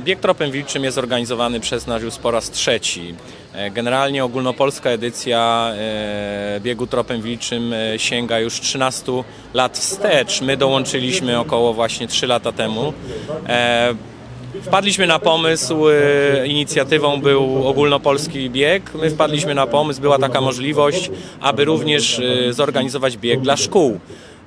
Bieg Tropem Wilczym jest organizowany przez nasz już po raz trzeci. E, Generalnie ogólnopolska edycja e, biegu Tropem Wilczym e, sięga już 13 lat wstecz. My dołączyliśmy około właśnie 3 lata temu. Wpadliśmy na pomysł, inicjatywą był ogólnopolski bieg. My wpadliśmy na pomysł, była taka możliwość, aby również zorganizować bieg dla szkół.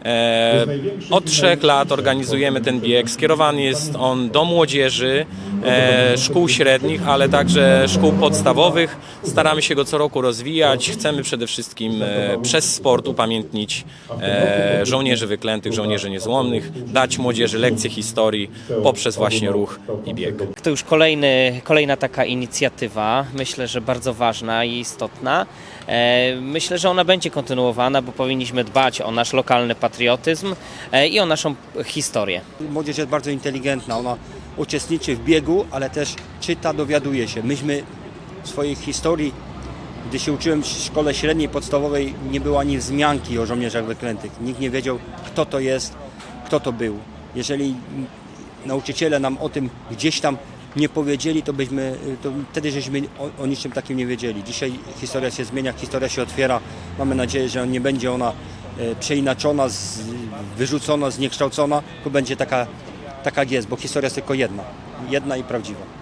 E, Od trzech lat organizujemy ten bieg. Skierowany jest on do młodzieży, e, szkół średnich, ale także szkół podstawowych. Staramy się go co roku rozwijać. Chcemy przede wszystkim e, przez sport upamiętnić e, żołnierzy wyklętych, żołnierzy niezłomnych, dać młodzieży lekcje historii poprzez właśnie ruch i bieg. To już kolejny, kolejna taka inicjatywa, myślę, że bardzo ważna i istotna. E, Myślę, że ona będzie kontynuowana, bo powinniśmy dbać o nasz lokalny patriotyzm e, i o naszą historię. Młodzież jest bardzo inteligentna, ona uczestniczy w biegu, ale też czyta, dowiaduje się. Myśmy w swojej historii, gdy się uczyłem w szkole średniej, podstawowej, nie było ani wzmianki o żołnierzach wyklętych. Nikt nie wiedział, kto to jest, kto to był. Jeżeli nauczyciele nam o tym gdzieś tam nie powiedzieli, to byśmy, to wtedy żeśmy o, o niczym takim nie wiedzieli. Dzisiaj historia się zmienia, historia się otwiera. Mamy nadzieję, że nie będzie ona przeinaczona, z, wyrzucona, zniekształcona, tylko będzie taka, taka jest, bo historia jest tylko jedna. Jedna i prawdziwa.